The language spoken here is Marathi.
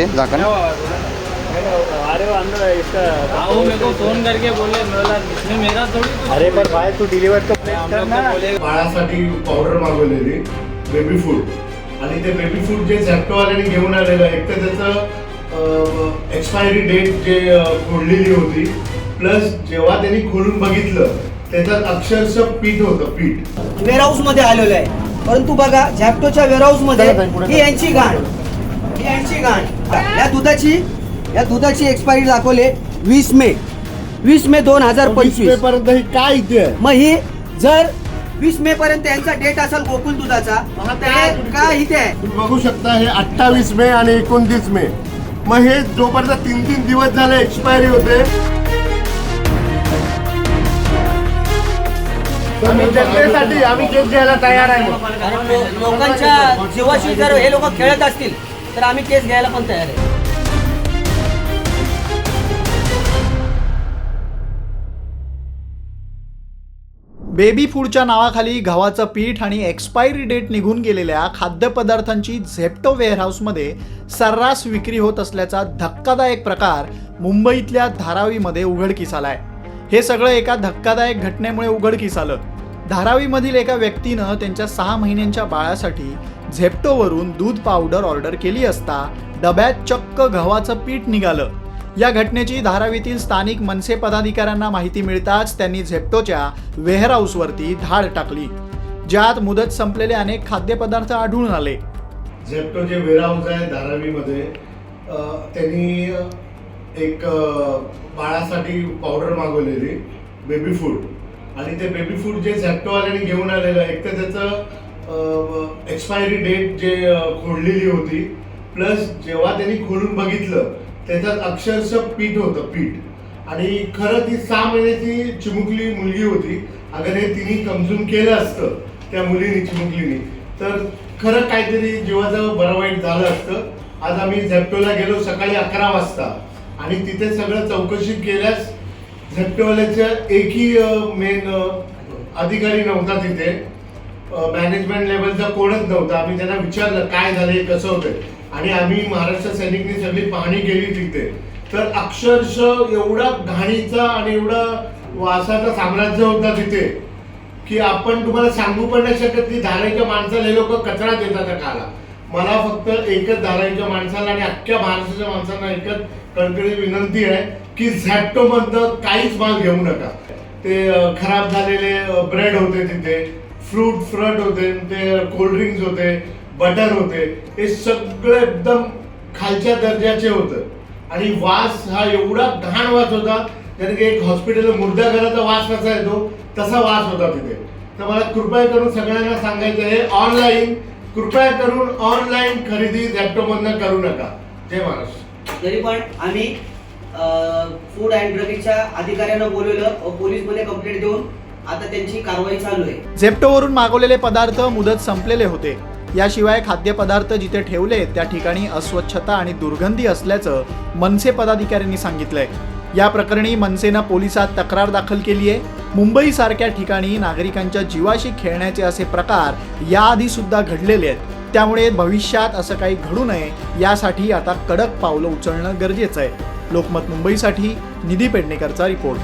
दे झाकण अरे वो अंदर इसका वो मेरे को फोन करके बोले बोला इसमें मेरा थोड़ी कुछ अरे पर भाई तू डिलीवर तो बाळासाठी पावडर मागवलेली बेबी फूड आणि ते बेबी फूड जे झॅप्टोवाल्याने घेऊन आलेलं एक तर त्याचं एक्सपायरी डेट जे खोडलेली होती प्लस जेव्हा त्यांनी खोलून बघितलं त्याच्यात अक्षरशः पीठ होतं पीठ. वेअरहाऊसमध्ये आलेलो आहे. परंतु बघा झॅप्टोच्या वेअरहाऊसमध्ये ही यांची ही यांची घाण या दुधाची या दुधाची एक्सपायरी दाखवले वीस मे. वीस मे दोन हजार पंचवीस. पर्यंत ही काय इथे? मग ही जर वीस मे पर्यंत यांचा डेट असेल गोकुल दुधाचा तर हे का इथे? आहे तुम्ही बघू शकता हे अठ्ठावीस मे आणि एकोणतीस मे. मग हे जोपर्यंत तीन तीन दिवस झाले एक्सपायरी होते. आम्ही जनतेसाठी आम्ही केस घ्यायला तयार आहे लोकांच्या जीवाशी जर हे लोक खेळत असतील तर आम्ही केस घ्यायला पण तयार आहे. बेबी फूडच्या नावाखाली गव्हाचं पीठ आणि एक्सपायरी डेट निघून गेलेल्या खाद्यपदार्थांची झेप्टो वेअरहाऊसमध्ये सर्रास विक्री होत असल्याचा धक्कादायक प्रकार मुंबईतल्या धारावीमध्ये उघडकीस आलाय. हे सगळं एका धक्कादायक घटनेमुळे उघडकीस आलं. धारावीमधील एका व्यक्तीनं त्यांच्या सहा महिन्यांच्या बाळासाठी झेप्टोवरून दूध पावडर ऑर्डर केली असता डब्यात चक्क गव्हाचं पीठ निघालं. या घटनेची धारावीतील स्थानिक मनसे पदाधिकाऱ्यांना माहिती मिळताच त्यांनी झेप्टोच्या वेअरहाऊसवरती धाड टाकली. ज्यात मुदत संपलेले अनेक खाद्यपदार्थ आढळून आले. झेप्टो जे वेअरहाऊस आहे धारावीमध्ये त्यांनी एक बाळासाठी पावडर मागवलेली बेबी फूड. आणि ते बेबी फूड जे झॅप्टोवाल्याने घेऊन आलेलं एक तर त्याचं एक्सपायरी डेट जे खोडलेली होती प्लस जेव्हा त्यांनी खोलून बघितलं त्याच्यात अक्षरशः पीठ होतं पीठ. आणि खरं ती सहा महिन्याची चिमुकली मुलगी होती. अगर हे तिने कमजून केलं असतं त्या मुलीने चिमुकलीने तर खरं काहीतरी जीवाचं बरं वाईट झालं असतं. आज आम्ही झेप्टोला गेलो सकाळी अकरा वाजता. आणि तिथे सगळं चौकशी केल्यास झेप्टोवाल्याच्या एकही मेन अधिकारी नव्हता तिथे. मॅनेजमेंट लेवलचा कोणच नव्हता. आम्ही त्यांना विचारलं काय झालं हे कसं होतंय? आणि आम्ही महाराष्ट्र सैनिकनी सगळी पाहणी केली तिथे. तर अक्षरशः एवढा घाणीचा आणि एवढा वासाचा साम्राज्य होता तिथे की आपण तुम्हाला सांगू पण नाही शकत की धाराईच्या माणसाला हे लोक कचरा देतात खाला मला फक्त एकच धाराईच्या माणसाला आणि अख्ख्या महाराष्ट्राच्या माणसांना एकच कणकणी विनंती आहे की झॅप्टो मधनं काहीच माल घेऊ नका. ते खराब झालेले ब्रेड होते तिथे. फ्रूट फ्रट होते ते कोल्ड ड्रिंक्स होते बटर होते हे सगळं एकदम खालच्या दर्जाचे होतं. आणि वास हा एवढा घाण वास होता कारण की एक हॉस्पिटल मुर्द्या घराचा वास कसा येतो तसा वास होता तिथे. तर मला कृपया करून सगळ्यांना सांगायचं आहे ऑनलाईन कृपया करून ऑनलाईन खरेदी लॅपटॉपमधनं करू नका. जय महाराष्ट्र. तरी पण आम्ही फूड अँड ड्रगच्या अधिकाऱ्यांना बोलवलं पोलीसमध्ये कंप्लेंट देऊन आता त्यांची कारवाई चालू आहे. झेप्टोवरून मागवलेले पदार्थ मुदत संपलेले होते. याशिवाय खाद्यपदार्थ जिथे ठेवले त्या ठिकाणी अस्वच्छता आणि दुर्गंधी असल्याचं मनसे पदाधिकाऱ्यांनी सांगितलंय. या प्रकरणी मनसेनं पोलिसात तक्रार दाखल केली आहे. मुंबईसारख्या ठिकाणी नागरिकांच्या जीवाशी खेळण्याचे असे प्रकार याआधी सुद्धा घडलेले आहेत. त्यामुळे भविष्यात असं काही घडू नये यासाठी आता कडक पावलं उचलणं गरजेचं आहे. लोकमत मुंबईसाठी निधी पेडणेकरचा रिपोर्ट.